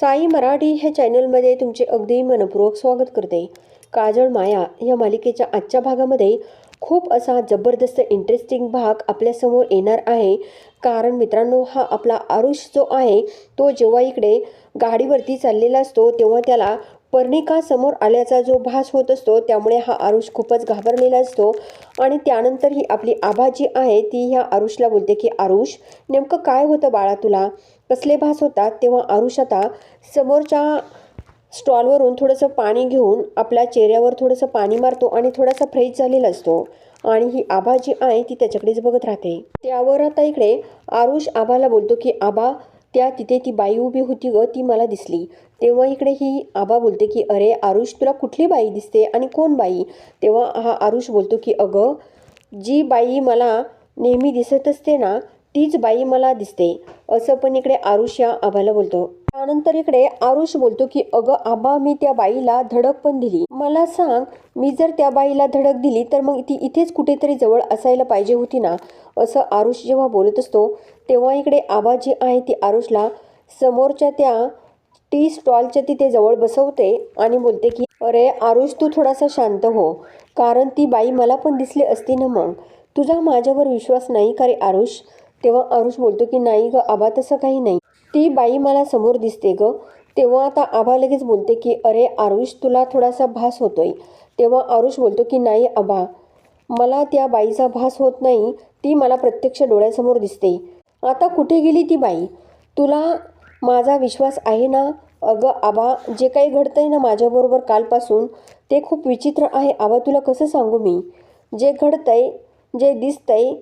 साई मराठी ह्या चॅनलमध्ये तुमचे अगदी मनपूर्वक स्वागत करते. काजळ माया या मालिकेच्या आजच्या भागामध्ये खूप असा जबरदस्त इंटरेस्टिंग भाग आपल्यासमोर येणार आहे. कारण मित्रांनो हा आपला आरुष जो आहे तो जेव्हा इकडे गाडीवरती चाललेला असतो तेव्हा त्याला पर्णिका समोर आल्याचा जो भास होत असतो त्यामुळे हा आरुष खूपच घाबरलेला असतो. आणि त्यानंतर ही आपली आभा जी आहे ती ह्या आरुषला बोलते की आरुष नेमकं काय होतं बाळा तुला? कसले भास होतात तेव्हा आरुष आता समोरच्या स्टॉलवरून थोडंसं पाणी घेऊन आपल्या चेहऱ्यावर थोडंसं पाणी मारतो आणि थोडासा फ्रेश झालेला असतो. आणि ही आभा जी आहे ती त्याच्याकडेच बघत राहते. त्यावर आता इकडे आरुष आबाला बोलतो की आबा त्या तिथे ती बाई उभी होती ग ती मला दिसली. तेव्हा इकडे ही आबा बोलते की अरे आरुष तुला कुठली बाई दिसते आणि कोण बाई? तेव्हा हा आरुष बोलतो की अगं जी बाई मला नेहमी दिसत असते ना तीच बाई मला दिसते. असं पण इकडे आरुष या आबाला बोलतो. त्यानंतर इकडे आरुष बोलतो की अगं आबा मी त्या बाईला धडक पण दिली. मला सांग मी जर त्या बाईला धडक दिली तर मग ती इथेच कुठेतरी जवळ असायला पाहिजे होती ना? असं आरुष जेव्हा बोलत असतो तेव्हा इकडे आबा जी आहे ती आरुषला समोरच्या त्या टी स्टॉलच्या तिथे जवळ बसवते आणि बोलते की अरे आरुष तू थोडासा शांत हो. कारण ती बाई मला पण दिसली असती ना मग. तुझा माझ्यावर विश्वास नाही का रे आरुष? तेव्हा आरुष बोलतो की नाही ग आबा तसं काही नाही. ती बाई मला समोर दिसते ग. तेव्हा आता आबा लगेच बोलते की अरे आरुष तुला थोडासा भास होतोय. तेव्हा आरुष बोलतो की नाही आबा मला त्या बाईचा भास होत नाही. ती मला प्रत्यक्ष डोळ्यासमोर दिसते. आता कुठे गेली ती बाई? तुला माझा विश्वास आहे ना? अगं आबा जे काही घडतंय ना माझ्याबरोबर कालपासून ते खूप विचित्र आहे. आबा तुला कसं सांगू मी? जे घडतंय जे दिसतंय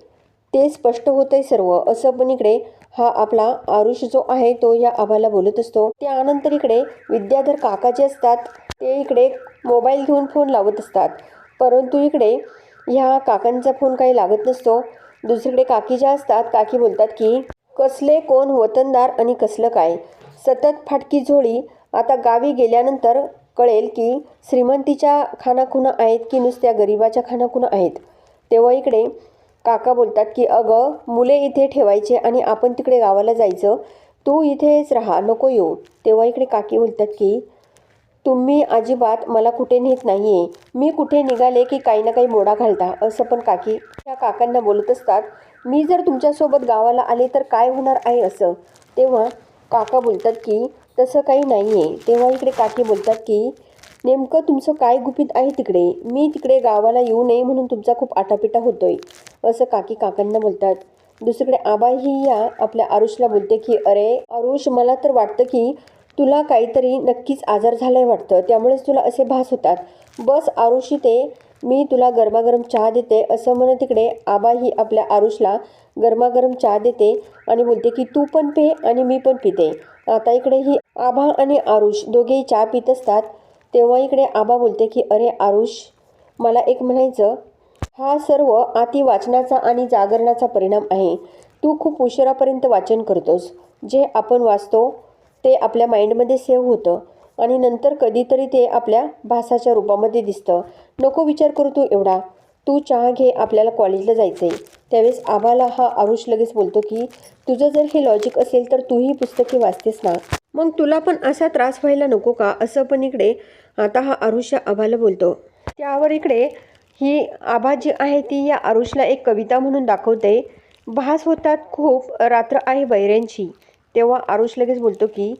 ते स्पष्ट होतंय सर्व. असं पण इकडे हा आपला आरुष जो आहे तो या आबाला बोलत असतो. त्यानंतर इकडे विद्याधर काका जे असतात ते इकडे मोबाईल घेऊन फोन लावत असतात. परंतु इकडे ह्या काकांचा फोन काही लागत नसतो. दुसरीकडे काकी ज्या असतात काकी बोलतात की कसले कोण वतनदार आणि कसलं काय? सतत फाटकी झोळी आता गावी गेल्यानंतर कळेल की श्रीमंतीच्या खानाखुणा आहेत की नुसत्या गरिबाच्या खानाखुणा आहेत. तेव्हा इकडे काका बोलतात की अगं मुले इथे ठेवायचे आणि आपण तिकडे गावाला जायचं. तू इथेच राहा नको येऊ. तेव्हा इकडे काकी बोलतात की तुम्ही अजिबात मला कुठे नेत नाही आहे मी कुठे निघाले की काही ना काही मोडा घालता. असं पण काकी त्या काकांना बोलत असतात. मी जर तुमच्यासोबत गावाला आले तर काय होणार आहे असं? तेव्हा काका बोलतात की तसं काही नाही आहे तेव्हा इकडे काकी बोलतात की नेमकं तुमचं काय गुपित आहे तिकडे? मी तिकडे गावाला येऊ नये म्हणून तुमचा खूप आटापिटा होतोय असं काकी काकांना बोलतात. दुसरीकडे आबाही या आपल्या आरुषला बोलते की अरे आरुष मला तर वाटतं की तुला काहीतरी नक्कीच आजार झालाय वाटतं. त्यामुळेच तुला असे भास होतात. बस आरुषी ते. मी तुला गरमागरम चहा देते असं म्हणून तिकडे आबाही आपल्या आरुषला गरमागरम चहा देते आणि बोलते की तू पण पे आणि मी पण पिते. आता इकडे ही आभा आणि आरुष दोघेही चहा पित असतात. तेव्हा इकडे आबा बोलते की अरे आरुष मला एक म्हणायचं. हा सर्व आती वाचनाचा आणि जागरणाचा परिणाम आहे. तू खूप उशिरापर्यंत वाचन करतोस. जे आपण वाचतो ते आपल्या माइंडमध्ये सेव्ह होतं आणि नंतर कधीतरी ते आपल्या भासाच्या रूपामध्ये दिसतं. नको विचार करू तू एवढा. तू चहा घे आपल्याला कॉलेजला जायचं आहे त्यावेळेस आबाला हा आरुष लगेच बोलतो की तुझं जर हे लॉजिक असेल तर तूही पुस्तके वाचतेस ना. मग तुला पण असा त्रास व्हायला नको का? असं पण इकडे आता हा आरुष्य आभाला आबाला बोलतो. त्यावर इकडे ही आभा जी आहे ती या आरुषला एक कविता म्हणून दाखवते. भास होतात खूप रात्र आहे बैऱ्यांची तेव्हा आरुष लगेच बोलतो की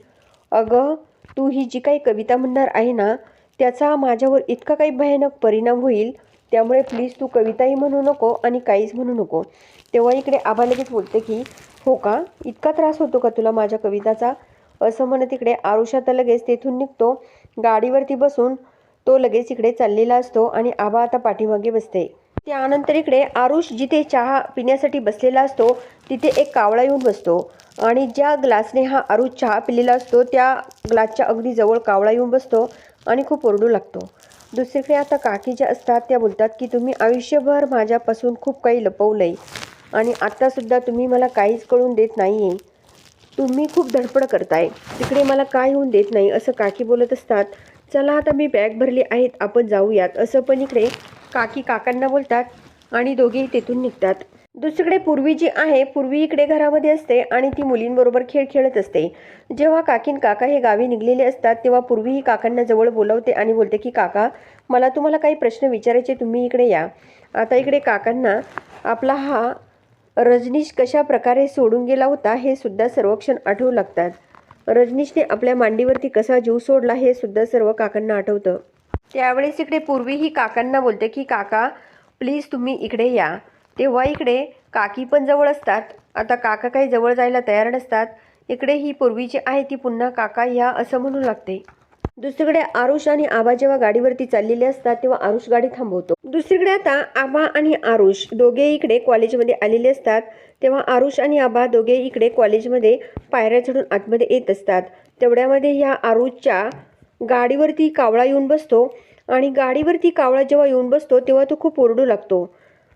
अगं तू ही जी काही कविता म्हणणार आहे ना त्याचा माझ्यावर इतका काही भयानक परिणाम होईल. त्यामुळे प्लीज तू कविताही म्हणू नको आणि काहीच म्हणू नको. तेव्हा इकडे आभा लगेच बोलते की हो का? इतका त्रास होतो का तुला माझ्या कविताचा? असं म्हणत तिकडे आरुष आता लगेच तेथून निघतो. गाडीवरती बसून तो लगेच इकडे चाललेला असतो आणि आबा आता पाठीमागे बसते. त्यानंतर इकडे आरुष जिथे चहा पिण्यासाठी बसलेला असतो तिथे एक कावळा येऊन बसतो आणि ज्या ग्लासने हा आरुष चहा पिलेला असतो त्या ग्लासच्या अगदी जवळ कावळा येऊन बसतो आणि खूप ओरडू लागतो. दुसरीकडे आता काकी ज्या असतात त्या बोलतात की तुम्ही आयुष्यभर माझ्यापासून खूप काही लपवलं आहे आणि आत्तासुद्धा तुम्ही मला काहीच कळून देत नाही आहे तुम्ही खूप धडपड करताय. तिकडे मला काय होऊन देत नाही असं काकी बोलत असतात. चला आता मी बॅग भरली आहेत आपण जाऊयात. असं पण इकडे काकी काकांना बोलतात आणि दोघेही तेथून निघतात. दुसरीकडे पूर्वी जी आहे पूर्वी इकडे घरामध्ये असते आणि ती मुलींबरोबर खेळ खेळत असते. जेव्हा काकीन काका हे गावी निघलेले असतात तेव्हा पूर्वी ही काकांना जवळ बोलवते आणि बोलते की काका मला तुम्हाला काही प्रश्न विचारायचे तुम्ही इकडे या. आता इकडे काकांना आपला हा रजनीश कशा प्रकारे सोडून गेला होता हे सुद्धा सर्वक्षण आठवू लागतात. रजनीशने आपल्या मांडीवरती कसा जीव सोडला हे सुद्धा सर्व काकांना आठवतं. त्यावेळेस इकडे पूर्वी ही काकांना बोलते की काका प्लीज तुम्ही इकडे या. तेव्हा इकडे काकी पण जवळ असतात. आता काका काही जवळ जायला तयार नसतात. इकडे ही पूर्वी जी आहे ती पुन्हा काका या असं म्हणू लागते. दुसरीकडे आरुष आणि आबा जेव्हा गाडीवरती चाललेले असतात तेव्हा आरुष गाडी थांबवतो. दुसरीकडे आता आबा आणि आरुष दोघे इकडे कॉलेजमध्ये आलेले असतात. तेव्हा आरुष आणि आबा दोघे इकडे कॉलेजमध्ये पायऱ्या चढून आतमध्ये येत असतात. तेवढ्यामध्ये ह्या आरुषच्या गाडीवरती कावळा येऊन बसतो आणि गाडीवरती कावळा जेव्हा येऊन बसतो तेव्हा तो खूप ओरडू लागतो.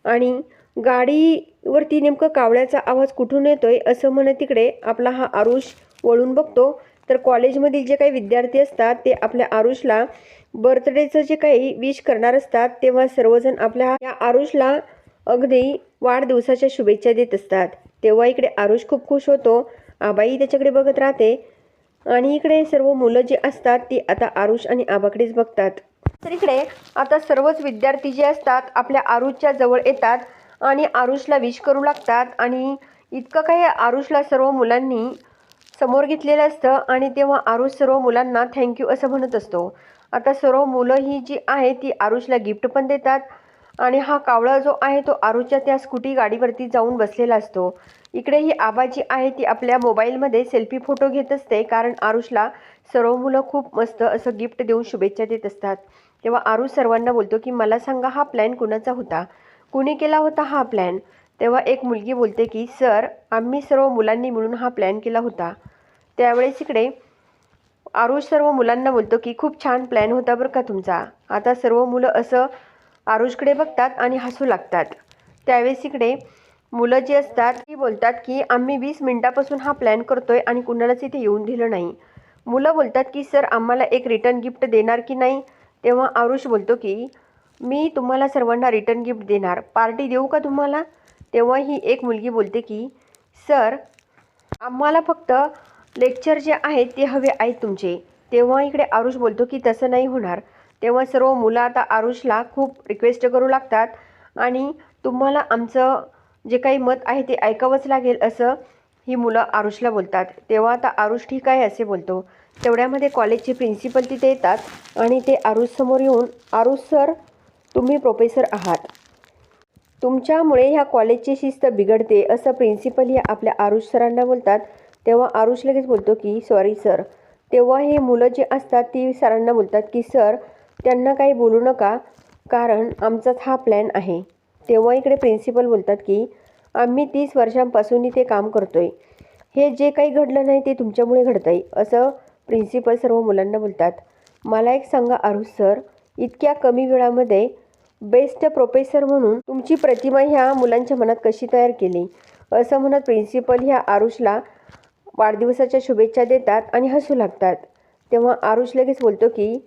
आणि गाडीवरती नेमकं कावळ्याचा आवाज कुठून येतोय असं म्हणत तिकडे आपला हा आरुष वळून बघतो. तर कॉलेजमधील जे काही विद्यार्थी असतात ते आपल्या आरुषला बर्थडेचं जे काही विश करणार असतात तेव्हा सर्वजण आपल्या या आरुषला अगदी वाढदिवसाच्या शुभेच्छा देत असतात. तेव्हा इकडे आरुष खूप खुश होतो. आबाई त्याच्याकडे बघत राहते. आणि इकडे सर्व मुलं जी असतात ती आता आरुष आणि आबाकडेच बघतात. तर इकडे आता सर्वच विद्यार्थी जे असतात आपल्या आरुषच्या जवळ येतात आणि आरुषला विश करू लागतात. आणि इतकं काही आरुषला सर्व मुलांनी समोर घेतलेलं असतं आणि तेव्हा आरुष सर्व मुलांना थँक्यू असं म्हणत असतो. आता सर्व मुलं ही जी आहे ती आरुषला गिफ्ट पण देतात आणि हा कावळा जो आहे तो आरुषच्या त्या स्कूटी गाडीवरती जाऊन बसलेला असतो. इकडे ही आबाजी आहे ती आपल्या मोबाईलमध्ये सेल्फी फोटो घेत असते कारण आरुषला सर्व मुलं खूप मस्त असं गिफ्ट देऊन शुभेच्छा देत असतात. तेव्हा आरुष सर्वांना बोलतो की मला सांगा हा प्लॅन कुणाचा होता? कुणी केला होता हा प्लॅन तेव्हा एक मुलगी बोलते की सर आम्ही सर्व मुलांनी मिळून हा प्लॅन केला होता. त्यावेळेस इकडे आरुष सर्व मुलांना बोलतो की खूप छान प्लॅन होता बरं का तुमचा. आता सर्व मुलं असं आरुषकडे बघतात आणि हसू लागतात. त्यावेळेस इकडे मुलं जी असतात ती बोलतात की आम्ही वीस मिनटापासून हा प्लॅन करतोय आणि कुणालाच इथे येऊन दिलं नाही. मुलं बोलतात की सर आम्हाला एक रिटर्न गिफ्ट देणार की नाही? तेव्हा आरुष बोलतो की मी तुम्हाला सर्वांना रिटर्न गिफ्ट देणार. पार्टी देऊ का तुम्हाला? तेव्हा ही एक मुलगी बोलते की सर आम्हाला फक्त लेक्चर जे आहेत ते हवे आहेत तुमचे. तेव्हा इकडे आरुष बोलतो की तसं नाही होणार. तेव्हा सर्व मुलं आता आरुषला खूप रिक्वेस्ट करू लागतात. आणि तुम्हाला आमचं जे काही मत आहे ते ऐकावंच लागेल असं ही मुलं आरुषला बोलतात. तेव्हा आता आरुष ठीक आहे असे बोलतो. तेवढ्यामध्ये कॉलेजचे प्रिन्सिपल तिथे येतात आणि ते आरुषसमोर येऊन आरुष सर तुम्ही प्रोफेसर आहात. तुमच्यामुळे ह्या कॉलेजची शिस्त बिघडते असं प्रिन्सिपल हे आपल्या आरुष सरांना बोलतात. तेव्हा आरुष लगेच बोलतो की सॉरी सर. तेव्हा हे मुलं जी असतात ती सरांना बोलतात की सर त्यांना काही बोलू नका कारण आमचाच हा प्लॅन आहे. तेव्हा इकडे प्रिन्सिपल बोलतात की आम्ही तीस वर्षांपासून इथे काम करतो आहे हे जे काही घडलं नाही ते तुमच्यामुळे घडतं आहे असं प्रिन्सिपल सर्व मुलांना बोलतात. मला एक सांगा आरुष सर इतक्या कमी वेळामध्ये बेस्ट प्रोफेसर म्हणून तुमची प्रतिमा ह्या मुलांच्या मनात कशी तयार केली? असं म्हणत प्रिन्सिपल ह्या आरुषला वाढदिवसाच्या शुभेच्छा देतात आणि हसू लागतात. तेव्हा आरुष लगेच बोलतो की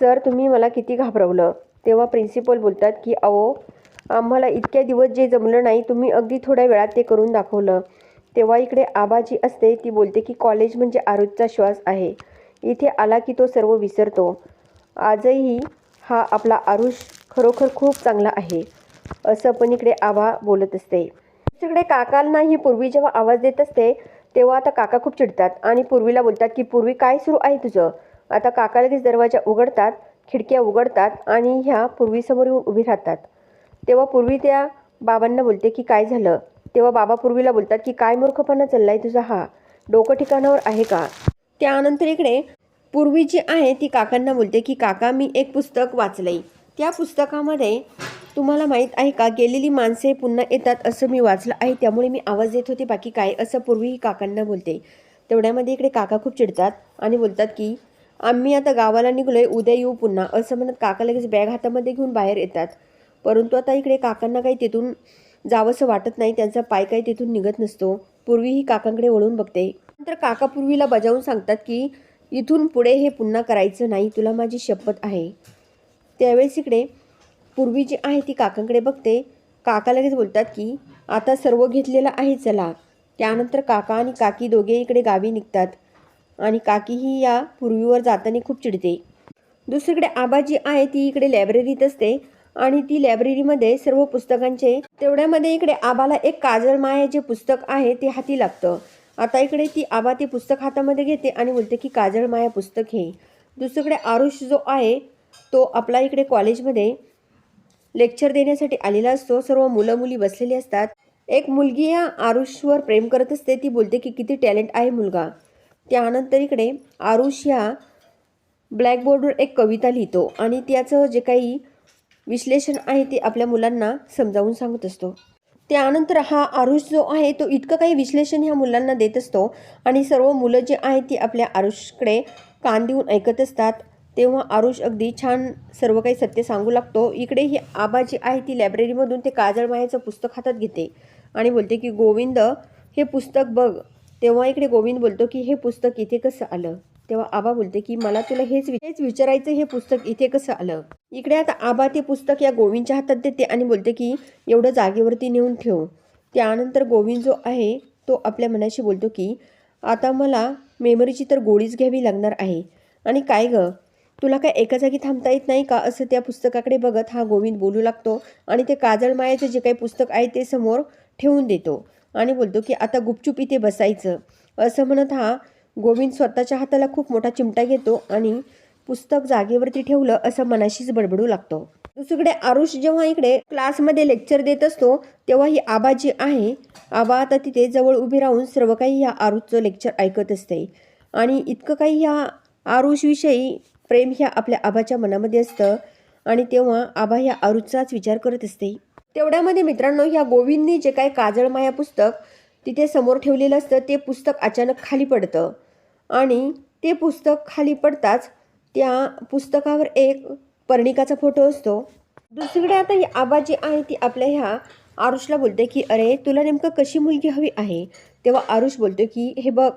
सर तुम्ही मला किती घाबरवलं. तेव्हा प्रिन्सिपल बोलतात की अहो आम्हाला इतक्या दिवस जे जमलं नाही तुम्ही अगदी थोड्या वेळात ते करून दाखवलं. तेव्हा इकडे आबाजी असते ती बोलते की कॉलेज म्हणजे आरुषचा श्वास आहे. इथे आला की तो सर्व विसरतो. आजही हा आपला आरुष खरोखर खूप चांगला आहे. असं पण इकडे आबा बोलत असते. सगळे काकांना ही पूर्वी जेव्हा आवाज देत असते तेव्हा आता काका खूप चिडतात आणि पूर्वीला बोलतात की पूर्वी काय सुरू आहे तुझं? आता काका लगेच दरवाजा उघडतात खिडक्या उघडतात आणि ह्या पूर्वीसमोर येऊन उभी राहतात. तेव्हा पूर्वी त्या बाबांना बोलते की काय झालं? तेव्हा बाबा पूर्वीला बोलतात की काय मूर्खपणा चालला आहे तुझा हा? डोकं ठिकाणावर आहे का? त्यानंतर इकडे पूर्वी जी आहे ती काकांना बोलते की काका मी एक पुस्तक वाचलंय. त्या पुस्तकामध्ये तुम्हाला माहीत आहे का? गेलेली माणसे पुन्हा येतात असं मी वाचलं आहे. त्यामुळे मी आवाज देत होते. बाकी काय? असं पूर्वीही काकांना बोलते. तेवढ्यामध्ये इकडे काका खूप चिडतात आणि बोलतात की आम्ही आता गावाला निघलोय. उद्या येऊ पुन्हा. असं म्हणत काका लगेच बॅग हातामध्ये घेऊन बाहेर येतात. परंतु आता इकडे काकांना काही तिथून जावंसं वाटत नाही. त्यांचा पाय काही तिथून निघत नसतो. पूर्वीही काकांकडे वळून बघते. नंतर काका पूर्वीला बजावून सांगतात की इथून पुढे हे पुन्हा करायचं नाही. तुला माझी शपथ आहे. त्यावेळेस इकडे पूर्वी जी आहे ती काकांकडे बघते काका लगेच बोलतात की आता सर्व घेतलेलं आहे चला. त्यानंतर काका आणि काकी दोघे इकडे गावी निघतात आणि काकीही या पूर्वीवर जाताना खूप चिडते. दुसरीकडे आबा जी आहे ती इकडे लायब्ररीत असते आणि ती लायब्ररीमध्ये सर्व पुस्तकांचे तेवढ्यामध्ये इकडे आबाला एक काजळ माया जे पुस्तक आहे ते हाती लागतं. आता इकडे ती आबा ते पुस्तक हातामध्ये घेते आणि बोलते की काजळ माया पुस्तक हे. दुसरीकडे आरुष जो आहे तो आपला इकडे कॉलेजमध्ये लेक्चर देण्यासाठी आलेला असतो. सर्व मुलं मुली बसलेली असतात. एक मुलगी या आरुषवर प्रेम करत असते. ती बोलते की किती टॅलेंट आहे मुलगा. त्यानंतर इकडे आरुष ह्या ब्लॅकबोर्डवर एक कविता लिहितो आणि त्याचं जे काही विश्लेषण आहे ते आपल्या मुलांना समजावून सांगत असतो. त्यानंतर हा आरुष जो आहे तो इतकं काही विश्लेषण ह्या मुलांना देत असतो आणि सर्व मुलं जे आहेत ती आपल्या आरुषकडे कान देऊन ऐकत असतात. तेव्हा आरुष अगदी छान सर्व काही सत्य सांगू लागतो. इकडे ही आबा जी आहे ती लायब्ररीमधून ते काजळ मायाचं पुस्तक हातात घेते आणि बोलते की गोविंद हे पुस्तक बघ. तेव्हा इकडे गोविंद बोलतो की हे पुस्तक इथे कसं आलं? तेव्हा आबा बोलते की मला तुला हेच हेच विचारायचं हे पुस्तक इथे कसं आलं? इकडे आता आबा ते पुस्तक या गोविंदच्या हातात देते आणि बोलते की एवढं जागेवरती नेऊन ठेव. त्यानंतर गोविंद जो आहे तो आपल्या मनाशी बोलतो की आता मला मेमरीची तर गोळीच घ्यावी लागणार आहे. आणि काय गं? तुला काय एका जागी थांबता येत नाही का? असं त्या पुस्तकाकडे बघत हा गोविंद बोलू लागतो आणि ते काजळ मायाचं जे काही पुस्तक आहे ते समोर ठेवून देतो आणि बोलतो की आता गुपचूप इथे बसायचं. असं म्हणत हा गोविंद स्वतःच्या हाताला खूप मोठा चिमटा घेतो आणि पुस्तक जागेवरती ठेवलं असं मनाशीच बडबडू लागतो. दुसरीकडे आरुष जेव्हा इकडे क्लासमध्ये लेक्चर देत असतो तेव्हा ही आबा जी आहे. आबा आता तिथे जवळ उभी राहून सर्व काही ह्या आरुषचं लेक्चर ऐकत असते. आणि इतकं काही ह्या आरुषविषयी प्रेम ह्या आपल्या आबाच्या मनामध्ये असतं आणि तेव्हा आबा ह्या आरुषचाच विचार करत असते. तेवढ्यामध्ये मित्रांनो ह्या गोविंदने जे काय काजळ माया पुस्तक तिथे समोर ठेवलेलं असतं ते पुस्तक अचानक खाली पडतं. आणि ते पुस्तक खाली पडताच त्या पुस्तकावर एक पर्णिकाचा फोटो असतो. दुसरीकडे आता ही आबा जी आहे ती आपल्या ह्या आरुषला बोलते की अरे तुला नेमकं कशी मुलगी हवी आहे? तेव्हा आरुष बोलतो की हे बघ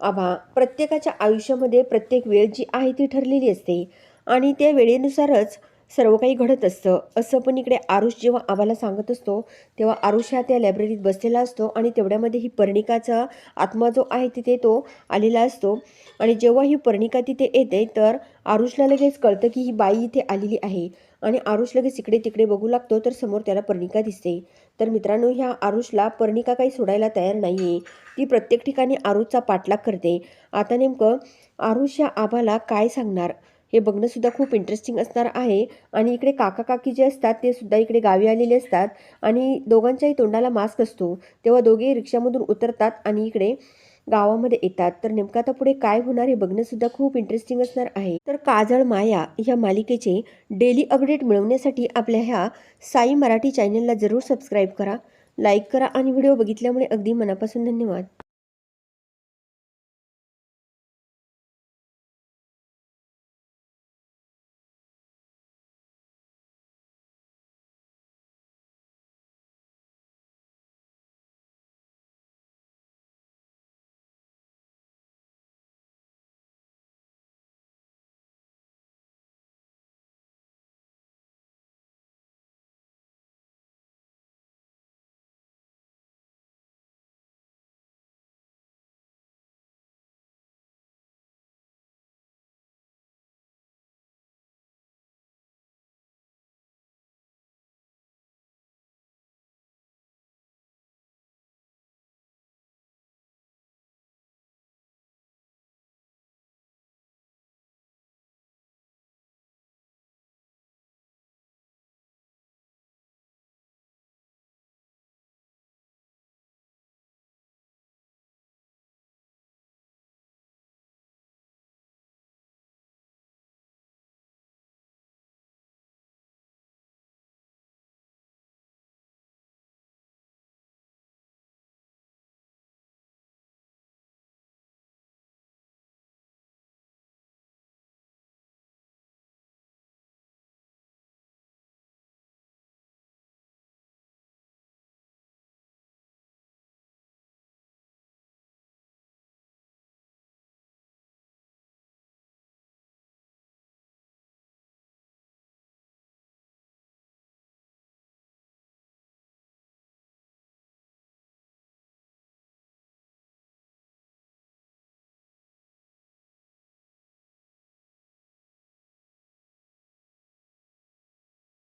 आभा प्रत्येकाच्या आयुष्यामध्ये प्रत्येक वेळ जी आहे ती ठरलेली असते. आणि त्या वेळेनुसारच सर्व काही घडत असतं. असं पण इकडे आरुष जेव्हा आबाला सांगत असतो तेव्हा आरुष हा त्या लायब्ररीत बसलेला असतो आणि तेवढ्यामध्ये ही पर्णिकाचा आत्मा जो आहे तिथे तो आलेला असतो. आणि जेव्हा ही पर्णिका तिथे येते तर आरुषला लगेच कळतं की ही बाई इथे आलेली आहे. आणि आरुष लगेच इकडे तिकडे बघू लागतो तर समोर त्याला पर्णिका दिसते. तर मित्रांनो ह्या आरुषला पर्णिका काही सोडायला तयार नाही आहे ती प्रत्येक ठिकाणी आरुषचा पाठलाग करते. आता नेमकं आरुष या आबाला काय सांगणार? हे बघणंसुद्धा खूप इंटरेस्टिंग असणार आहे. आणि इकडे काका काकी जे असतात ते सुद्धा इकडे गावी आलेले असतात. आणि दोघांच्याही तोंडाला मास्क असतो. तेव्हा दोघेही रिक्षामधून उतरतात आणि इकडे गावामध्ये येतात. तर नेमकं आता पुढे काय होणार हे बघणंसुद्धा खूप इंटरेस्टिंग असणार आहे. तर काजळ माया या मालिकेचे डेली अपडेट मिळवण्यासाठी आपल्या ह्या साई मराठी चॅनलला जरूर सबस्क्राईब करा. लाईक करा आणि व्हिडिओ बघितल्यामुळे अगदी मनापासून धन्यवाद.